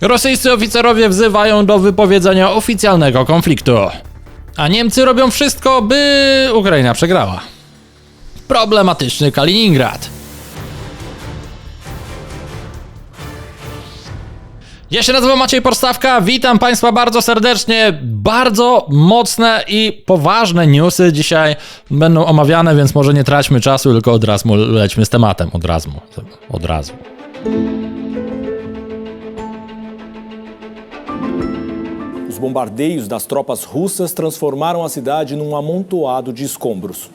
Rosyjscy oficerowie wzywają do wypowiedzenia oficjalnego konfliktu. A Niemcy robią wszystko, by Ukraina przegrała. Problematyczny Kaliningrad. Ja się nazywam Maciej Podstawka, witam Państwa bardzo serdecznie. Bardzo mocne i poważne newsy dzisiaj będą omawiane, więc może nie traćmy czasu, tylko od razu lećmy z tematem. Od razu. Od razu. Os bombardeios das tropas russas transformaram a cidade num amontoado de escombros.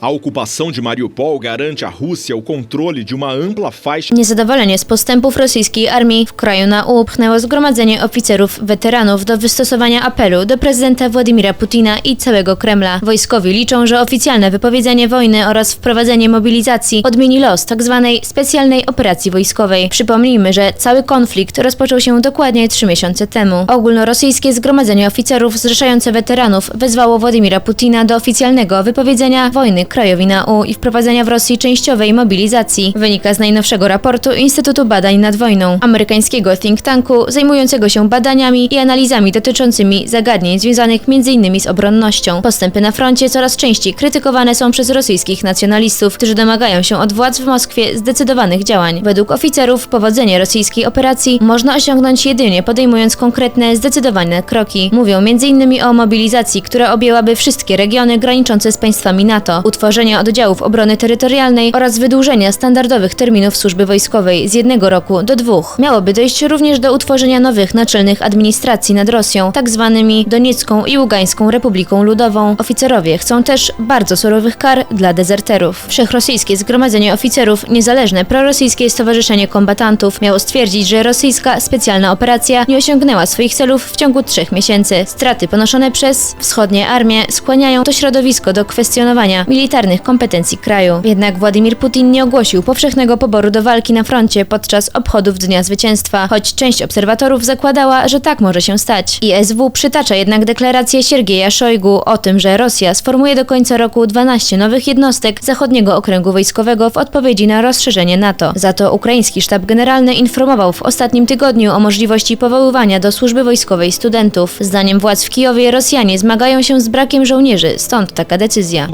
A ocupação de Mariupol garante à Rússia o controle de uma ampla faixa. Niezadowolenie z postępów rosyjskiej armii w kraju na upchnęło zgromadzenie oficerów weteranów do wystosowania apelu do prezydenta Władimira Putina i całego Kremla. Wojskowi liczą, że oficjalne wypowiedzenie wojny oraz wprowadzenie mobilizacji odmieni los tzw. specjalnej operacji wojskowej. Przypomnijmy, że cały konflikt rozpoczął się dokładnie trzy miesiące temu. Ogólnorosyjskie Zgromadzenie Oficerów zrzeszające weteranów wezwało Władimira Putina do oficjalnego wypowiedzenia wojny krajowi na U i wprowadzenia w Rosji częściowej mobilizacji. Wynika z najnowszego raportu Instytutu Badań nad Wojną, amerykańskiego think tanku zajmującego się badaniami i analizami dotyczącymi zagadnień związanych m.in. z obronnością. Postępy na froncie coraz częściej krytykowane są przez rosyjskich nacjonalistów, którzy domagają się od władz w Moskwie zdecydowanych działań. Według oficerów powodzenie rosyjskiej operacji można osiągnąć jedynie podejmując konkretne, zdecydowane kroki. Mówią m.in. o mobilizacji, która objęłaby wszystkie regiony graniczące z państwami NATO, utworzenia oddziałów obrony terytorialnej oraz wydłużenia standardowych terminów służby wojskowej z jednego roku do dwóch. Miałoby dojść również do utworzenia nowych naczelnych administracji nad Rosją, tak zwanymi Doniecką i Ługańską Republiką Ludową. Oficerowie chcą też bardzo surowych kar dla dezerterów. Wszechrosyjskie Zgromadzenie Oficerów, niezależne prorosyjskie stowarzyszenie kombatantów, miało stwierdzić, że rosyjska specjalna operacja nie osiągnęła swoich celów w ciągu trzech miesięcy. Straty ponoszone przez wschodnie armie skłaniają to środowisko do kwestionowania militarnych kompetencji kraju. Jednak Władimir Putin nie ogłosił powszechnego poboru do walki na froncie podczas obchodów Dnia Zwycięstwa, choć część obserwatorów zakładała, że tak może się stać. ISW przytacza jednak deklarację Siergieja Szojgu o tym, że Rosja sformuje do końca roku 12 nowych jednostek zachodniego okręgu wojskowego w odpowiedzi na rozszerzenie NATO. Za to ukraiński sztab generalny informował w ostatnim tygodniu o możliwości powoływania do służby wojskowej studentów. Zdaniem władz w Kijowie Rosjanie zmagają się z brakiem żołnierzy, stąd taka decyzja.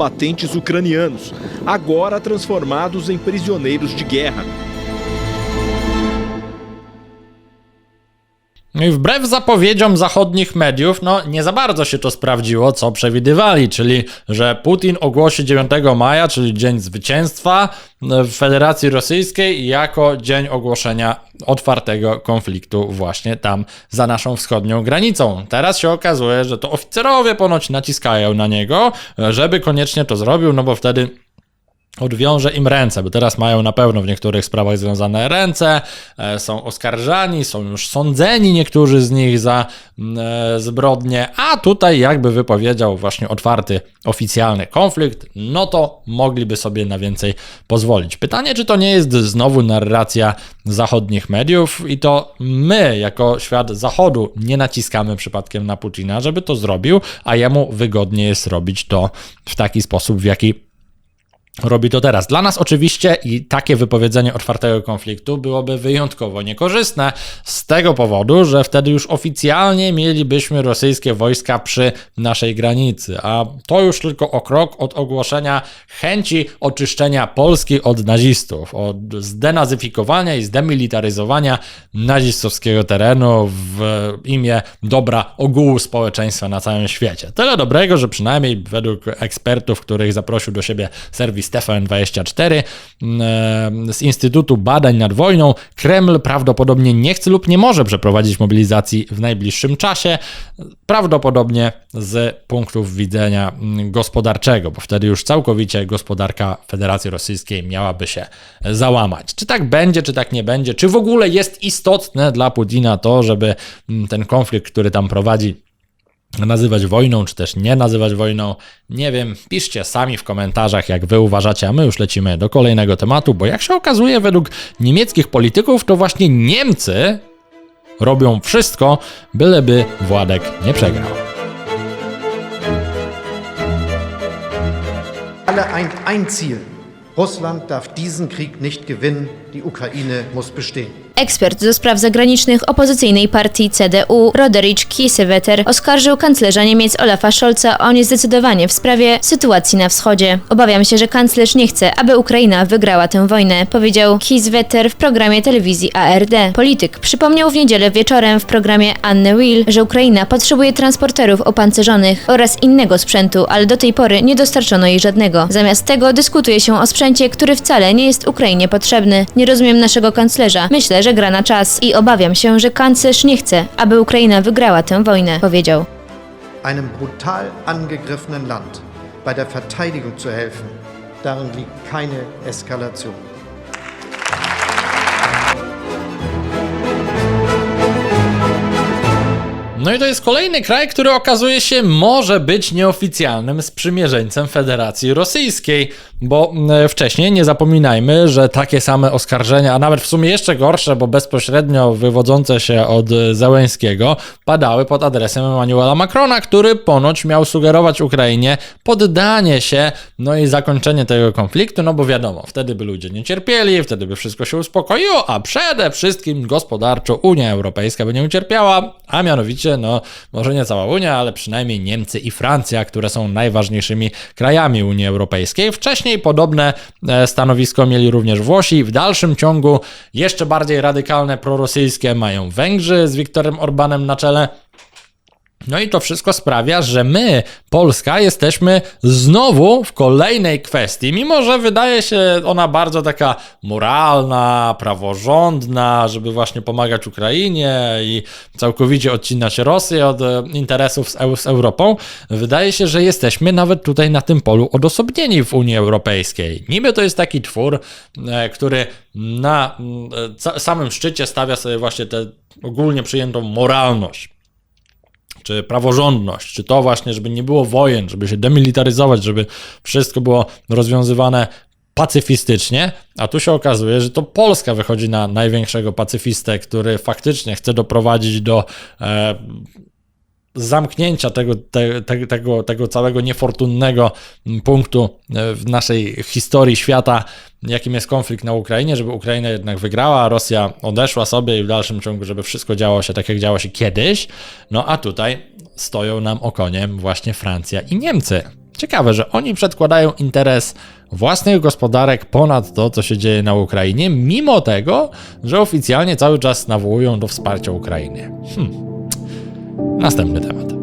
Ucranianos, agora transformados em prisioneiros de guerra. No i wbrew zapowiedziom zachodnich mediów, no nie za bardzo się to sprawdziło, co przewidywali, czyli że Putin ogłosi 9 maja, czyli Dzień Zwycięstwa w Federacji Rosyjskiej, jako dzień ogłoszenia otwartego konfliktu właśnie tam za naszą wschodnią granicą. Teraz się okazuje, że to oficerowie ponoć naciskają na niego, żeby koniecznie to zrobił, no bo wtedy odwiąże im ręce, bo teraz mają na pewno w niektórych sprawach związane ręce, e, są oskarżani, są już sądzeni niektórzy z nich za mm, e, zbrodnie, a tutaj jakby wypowiedział właśnie otwarty, oficjalny konflikt, no to mogliby sobie na więcej pozwolić. Pytanie, czy to nie jest znowu narracja zachodnich mediów i to my, jako świat zachodu, nie naciskamy przypadkiem na Putina, żeby to zrobił, a jemu wygodnie jest robić to w taki sposób, w jaki robi to teraz. Dla nas oczywiście i takie wypowiedzenie otwartego konfliktu byłoby wyjątkowo niekorzystne z tego powodu, że wtedy już oficjalnie mielibyśmy rosyjskie wojska przy naszej granicy, a to już tylko o krok od ogłoszenia chęci oczyszczenia Polski od nazistów, od zdenazyfikowania i zdemilitaryzowania nazistowskiego terenu w imię dobra ogółu społeczeństwa na całym świecie. Tyle dobrego, że przynajmniej według ekspertów, których zaprosił do siebie serwis TVN24 mm, z Instytutu Badań nad Wojną, Kreml prawdopodobnie nie chce lub nie może przeprowadzić mobilizacji w najbliższym czasie, prawdopodobnie z punktów widzenia mm, gospodarczego, bo wtedy już całkowicie gospodarka Federacji Rosyjskiej miałaby się załamać. Czy tak będzie, czy tak nie będzie, czy w ogóle jest istotne dla Putina to, żeby mm, ten konflikt, który tam prowadzi, nazywać wojną, czy też nie nazywać wojną. Nie wiem, piszcie sami w komentarzach, jak wy uważacie, a my już lecimy do kolejnego tematu, bo jak się okazuje, według niemieckich polityków, to właśnie Niemcy robią wszystko, byleby Władek nie przegrał. Alle eint ein Ziel. Russland darf diesen Krieg nicht gewinnen die Ukraine muss bestehen. Ekspert do spraw zagranicznych opozycyjnej partii CDU Roderich Kiesewetter oskarżył kanclerza Niemiec Olafa Scholza o niezdecydowanie w sprawie sytuacji na wschodzie. Obawiam się, że kanclerz nie chce, aby Ukraina wygrała tę wojnę, powiedział Kiesewetter w programie telewizji ARD. Polityk przypomniał w niedzielę wieczorem w programie Anne Will, że Ukraina potrzebuje transporterów opancerzonych oraz innego sprzętu, ale do tej pory nie dostarczono jej żadnego. Zamiast tego dyskutuje się o sprzęcie, który wcale nie jest Ukrainie potrzebny. Nie rozumiem naszego kanclerza. Myślę, że gra na czas i obawiam się, że kanclerz nie chce, aby Ukraina wygrała tę wojnę, powiedział. Einem brutal angegriffenen Land bei der Verteidigung zu helfen, darin liegt keine Eskalation. No i to jest kolejny kraj, który okazuje się może być nieoficjalnym sprzymierzeńcem Federacji Rosyjskiej, bo e, wcześniej nie zapominajmy, że takie same oskarżenia, a nawet w sumie jeszcze gorsze, bo bezpośrednio wywodzące się od Zełęskiego, padały pod adresem Emmanuela Macrona, który ponoć miał sugerować Ukrainie poddanie się, no i zakończenie tego konfliktu, no bo wiadomo, wtedy by ludzie nie cierpieli, wtedy by wszystko się uspokoiło, a przede wszystkim gospodarczo Unia Europejska by nie ucierpiała, a mianowicie, no może nie cała Unia, ale przynajmniej Niemcy i Francja, które są najważniejszymi krajami Unii Europejskiej. Wcześniej podobne e, stanowisko mieli również Włosi. W dalszym ciągu jeszcze bardziej radykalne prorosyjskie mają Węgrzy z Viktorem Orbanem na czele. No i to wszystko sprawia, że my, Polska, jesteśmy znowu w kolejnej kwestii, mimo że wydaje się ona bardzo taka moralna, praworządna, żeby właśnie pomagać Ukrainie i całkowicie odcinać Rosję od e, interesów z, z Europą, wydaje się, że jesteśmy nawet tutaj na tym polu odosobnieni w Unii Europejskiej. Niby to jest taki twór, e, który na e, samym szczycie stawia sobie właśnie tę ogólnie przyjętą moralność czy praworządność, czy to właśnie, żeby nie było wojen, żeby się demilitaryzować, żeby wszystko było rozwiązywane pacyfistycznie, a tu się okazuje, że to Polska wychodzi na największego pacyfistę, który faktycznie chce doprowadzić do e, zamknięcia tego, te, te, tego, tego całego niefortunnego punktu e, w naszej historii świata, jakim jest konflikt na Ukrainie, żeby Ukraina jednak wygrała, a Rosja odeszła sobie i w dalszym ciągu, żeby wszystko działo się tak, jak działo się kiedyś. No a tutaj stoją nam okoniem właśnie Francja i Niemcy. Ciekawe, że oni przedkładają interes własnych gospodarek ponad to, co się dzieje na Ukrainie, mimo tego, że oficjalnie cały czas nawołują do wsparcia Ukrainy. Hmm. Następny temat.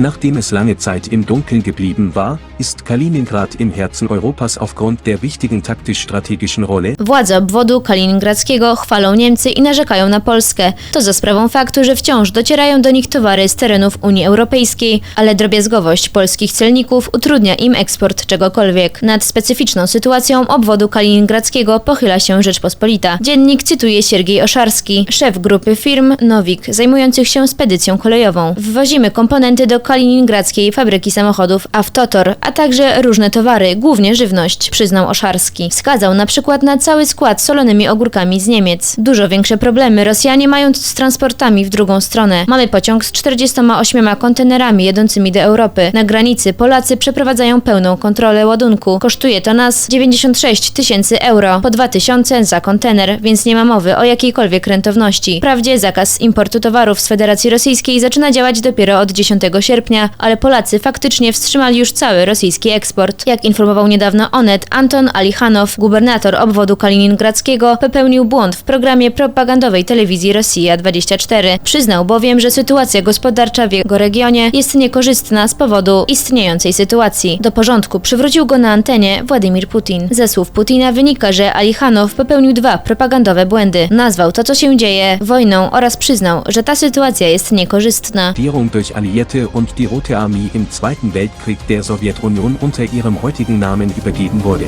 Nachdem es lange Zeit im Dunkeln geblieben war, ist Kaliningrad im Herzen Europas aufgrund der wichtigen taktisch-strategischen Rolle, Władze obwodu kaliningradzkiego chwalą Niemcy i narzekają na Polskę. To za sprawą faktu, że wciąż docierają do nich towary z terenów Unii Europejskiej, ale drobiazgowość polskich celników utrudnia im eksport czegokolwiek. Nad specyficzną sytuacją obwodu kaliningradzkiego pochyla się Rzeczpospolita. Dziennik cytuje Siergiej Oszarski, szef grupy firm Nowik, zajmujących się spedycją kolejową. Wwozimy komponenty do kaliningradzkiej fabryki samochodów Avtotor, a także różne towary, głównie żywność, przyznał Oszarski. Wskazał na przykład na cały skład solonymi ogórkami z Niemiec. Dużo większe problemy Rosjanie mają z transportami w drugą stronę. Mamy pociąg z 48 kontenerami jedącymi do Europy. Na granicy Polacy przeprowadzają pełną kontrolę ładunku. Kosztuje to nas 96 tysięcy euro, po 2 tysiące za kontener, więc nie ma mowy o jakiejkolwiek rentowności. Wprawdzie zakaz importu towarów z Federacji Rosyjskiej zaczyna działać dopiero od 10 sierpnia, ale Polacy faktycznie wstrzymali już cały rosyjski eksport. Jak informował niedawno Onet, Anton Alichanow, gubernator obwodu kaliningradzkiego, popełnił błąd w programie propagandowej telewizji Rosja 24. Przyznał bowiem, że sytuacja gospodarcza w jego regionie jest niekorzystna z powodu istniejącej sytuacji. Do porządku przywrócił go na antenie Władimir Putin. Ze słów Putina wynika, że Alichanow popełnił dwa propagandowe błędy. Nazwał to, co się dzieje, wojną oraz przyznał, że ta sytuacja jest niekorzystna. Durch Alliierte und die Rote Armee im Zweiten Weltkrieg der Sowjetunion unter ihrem heutigen Namen übergeben wurde.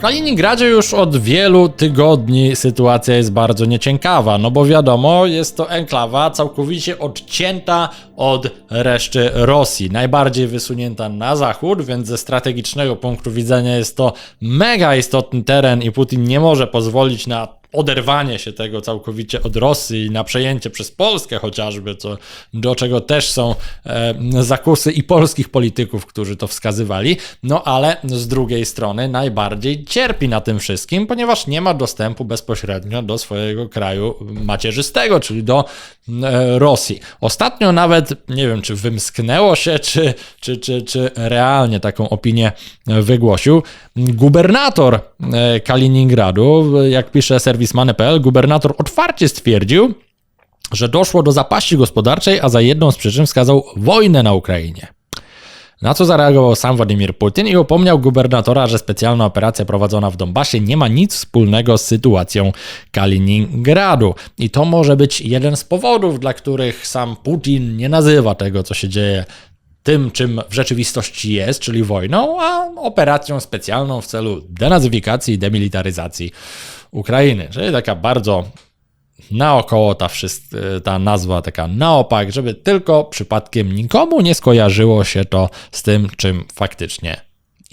W Kaliningradzie już od wielu tygodni sytuacja jest bardzo nieciekawa, no bo wiadomo, jest to enklawa całkowicie odcięta od reszty Rosji, najbardziej wysunięta na zachód, więc ze strategicznego punktu widzenia jest to mega istotny teren i Putin nie może pozwolić na oderwanie się tego całkowicie od Rosji na przejęcie przez Polskę chociażby, co, do czego też są e, zakusy i polskich polityków, którzy to wskazywali, no ale z drugiej strony najbardziej cierpi na tym wszystkim, ponieważ nie ma dostępu bezpośrednio do swojego kraju macierzystego, czyli do e, Rosji. Ostatnio nawet, nie wiem, czy wymsknęło się, czy, czy, czy, czy realnie taką opinię wygłosił gubernator e, Kaliningradu, jak pisze serwis Mane.pl, gubernator otwarcie stwierdził, że doszło do zapaści gospodarczej, a za jedną z przyczyn wskazał wojnę na Ukrainie. Na co zareagował sam Władimir Putin i upomniał gubernatora, że specjalna operacja prowadzona w Donbasie nie ma nic wspólnego z sytuacją Kaliningradu. I to może być jeden z powodów, dla których sam Putin nie nazywa tego, co się dzieje tym, czym w rzeczywistości jest, czyli wojną, a operacją specjalną w celu denazyfikacji i demilitaryzacji Ukrainy. Czyli taka bardzo naokoło ta, ta nazwa taka na opak, żeby tylko przypadkiem nikomu nie skojarzyło się to z tym, czym faktycznie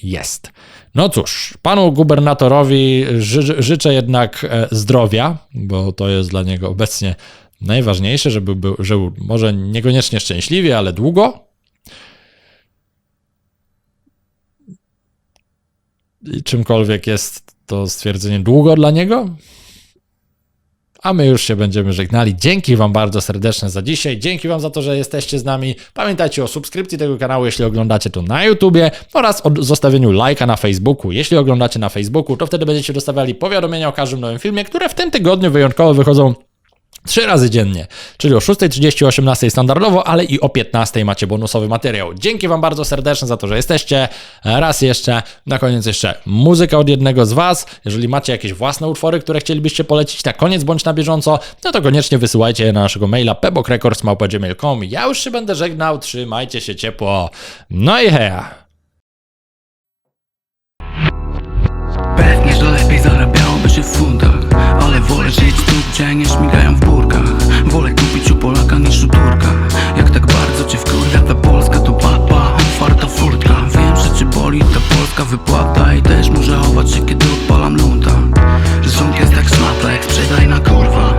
jest. No cóż, panu gubernatorowi ży- życzę jednak e, zdrowia, bo to jest dla niego obecnie najważniejsze, żeby był, może niekoniecznie szczęśliwie, ale długo. I czymkolwiek jest to stwierdzenie długo dla niego, a my już się będziemy żegnali. Dzięki Wam bardzo serdecznie za dzisiaj. Dzięki Wam za to, że jesteście z nami. Pamiętajcie o subskrypcji tego kanału, jeśli oglądacie to na YouTubie oraz o zostawieniu lajka na Facebooku. Jeśli oglądacie na Facebooku, to wtedy będziecie dostawali powiadomienia o każdym nowym filmie, które w tym tygodniu wyjątkowo wychodzą Trzy razy dziennie, czyli o 6.30, o 18.00 standardowo, ale i o 15.00 macie bonusowy materiał. Dzięki Wam bardzo serdecznie za to, że jesteście. Raz jeszcze, na koniec jeszcze muzyka od jednego z Was. Jeżeli macie jakieś własne utwory, które chcielibyście polecić na koniec bądź na bieżąco, no to koniecznie wysyłajcie je na naszego maila pebokrecords.gmail.com. Ja już się będę żegnał, trzymajcie się ciepło. No i heja! Żyć tu, gdzie nie śmigają w burkach. Wolę kupić u Polaka niż u Turka. Jak tak bardzo cię wkurwia ta Polska to papa Otwarta furtka. Wiem, że cię boli ta polska wypłata I też muszę chować się, kiedy odpalam lunta. Rysunki jest tak szmata, jak sprzedaj na kurwa